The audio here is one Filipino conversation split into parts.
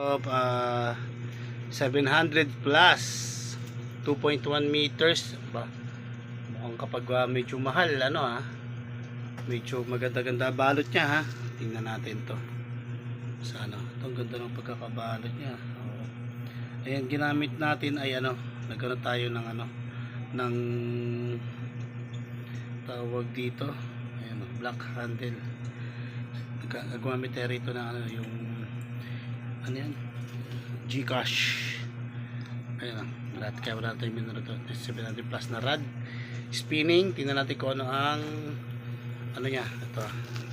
of uh, 700 plus 2.1 meters. Ba mukhang kapag uh, medyo mahal ano ha medyo maganda-ganda balot niya ha. Tingnan natin to. Sa ano ito ang ganda ng pagkakabalot niya. Oo. ayan ginamit natin ay ano nagkaroon tayo ng ano ng tawag dito. Ayan oh, black handle. Gumamit tayo rito ng ano yung ano yan? Gcash. Ayun lang lahat kaya wala tayong minuro to. 700 plus na rad. Spinning. Tingnan natin kung ano ang ano niya. Ito.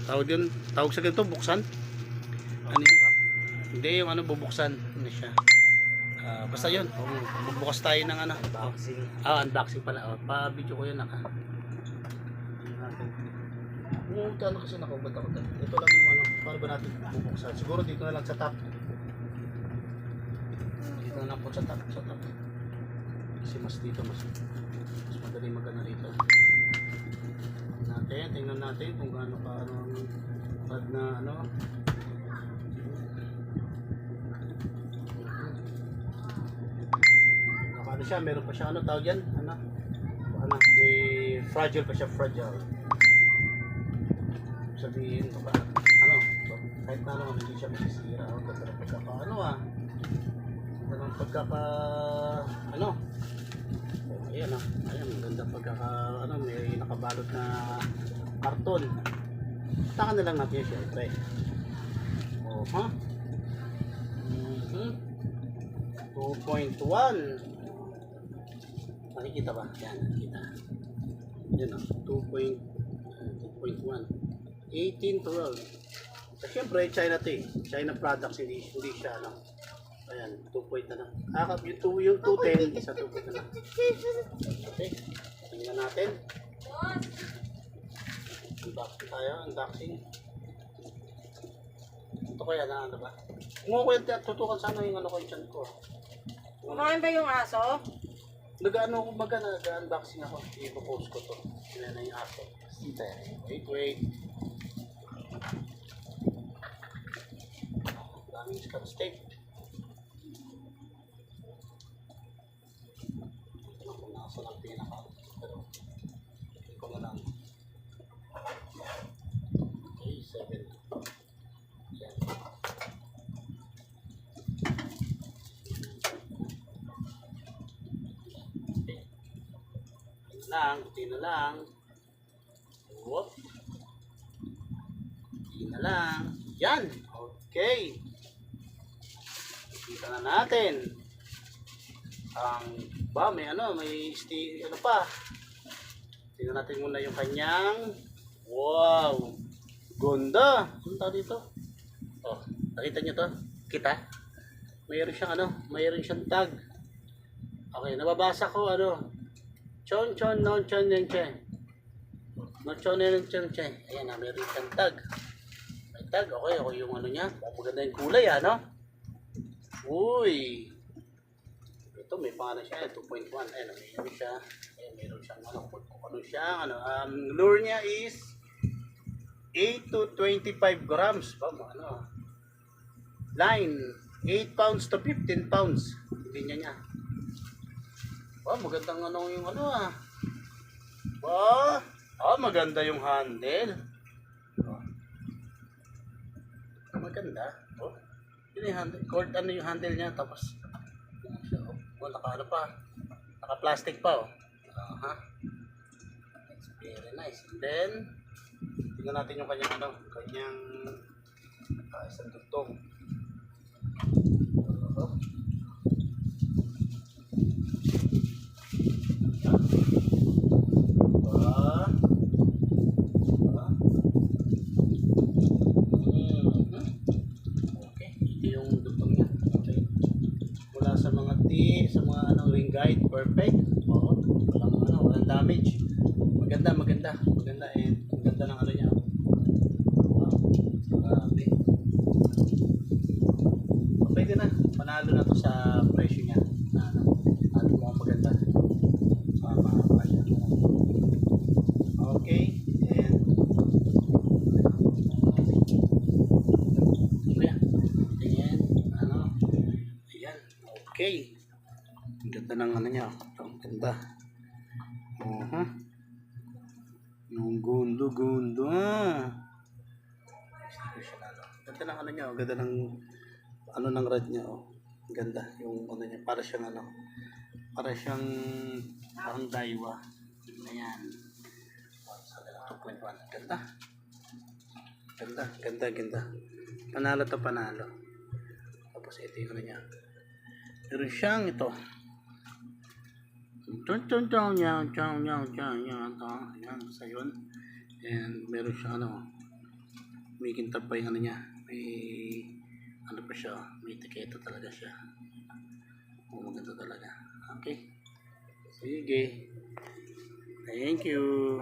Tawag yun. Tawag sa ganito buksan. Ano yun? Hindi yung ano bubuksan. Ano siya? Ah, basta yun. Bubukas tayo ng ano. Unboxing. ah unboxing pala. Oh, pa video ko yun naka. Kung kano kasi nakaubat ako. Ito lang yung ano paano ba natin bubuksan? Siguro dito na lang sa top dito na po sa top sa top kasi mas dito mas mas madali magana rito natin tingnan natin kung gaano ka ano ang rad na ano Naka ano siya, meron pa siya ano tawag yan? Ano? Ano? May fragile pa siya, fragile. Sabihin pa, ano? Kahit na ano, hindi siya masisira. Ang ganda ng pagkaka, ano ah. Ganda ng pagkaka, ano? Ayan ah. Ayan, ang ganda pagkaka, ano, may nakabalot na karton. Taka na lang natin eh. Oh, ha? Mhm. 2.1 Nakikita ba? Yan, nakikita. Yan o, 2.1 1812 so, Siyempre, China to eh. China products, hindi, hindi siya ano. Ayan, 2 point na lang. Ah, yung, 2, yung 210, isa 2 point na lang. Okay, tingnan natin. Unboxing tayo, unboxing. Ito kaya na ano ba? Ako yung tutukan sana yung ano ko yung chan ko. Kumain ba yung aso? Nag-ano ko maga nag-unboxing ako. I-post ko to. Sila na yung aso. Wait, wait. Daming scotch tape. Nasa lang pinaka. Pero, ko na lang. Okay, seven. Yan. Lang, kunti na lang. Whoop. Kunti na lang. Yan! Okay. Kita na natin. Ang ba, may ano, may sti, ano pa. Tingnan natin muna yung kanyang wow. Ganda. Tawag dito? Oh, nakita nyo to? Kita? Mayroon siyang ano, mayroon siyang tag. Okay, nababasa ko ano. Chon chon non chon nen chen. Non chon nen chen chen. Ayan na, mayroon siyang tag. May tag, okay, okay yung ano niya. Maganda yung kulay, ano? Uy! May pangalan siya, 2.1. Ayan, may siya. Ayan, mayroon siyang ano, kung ano siya, ano. Um, lure niya is 8 to 25 grams. Ba, ano? Line, 8 pounds to 15 pounds. Hindi niya niya. Ba, magandang ano yung ano ah. Ba, ah, maganda yung handle. Oh. Maganda. Oh. Yun yung handle. Cord ano yung handle niya. Tapos, oh, naka ano pa. Naka plastic pa oh. Aha. It's very nice. And then, tingnan natin yung kanyang ano, kanyang uh, isang tugtong. Oh. Ah. Ah. Mhm. Okay, ito yung dugtong niya. Okay. Mula sa mga T, sa mga ano, ring guide, perfect. Oo, walang ano, walang damage. Maganda, maganda, maganda and ang ganda ng ano niya. Wow, grabe. Pwede na, panalo na to sa presyo niya. Na, ano, ano mo maganda. Ah, mahaba siya. Okay, and Kuya, tingin, ano, Okay. Ang ganda ng ano niya. Ang ganda. Uh-huh. Yung gundo, gundo. Ah. Ganda ng ano niya. oh. Ganda ng ano ng rad niya. Oh. Ang Ganda. Yung ano niya. Para siyang ano. Para siyang parang daiwa. Ayan. 2.1. Ganda. Ganda. Ganda, ganda. Panalo to panalo. Tapos ito yung ano niya. Meron siyang ito. Chon chon chon yan, chon yan, chon yan, ito. Ayan, sa yun. And meron siyang ano, may kintab pa yung ano niya. May, ano pa siya, may tiketa talaga siya. Oh, maganda talaga. Okay. Sige. Thank you.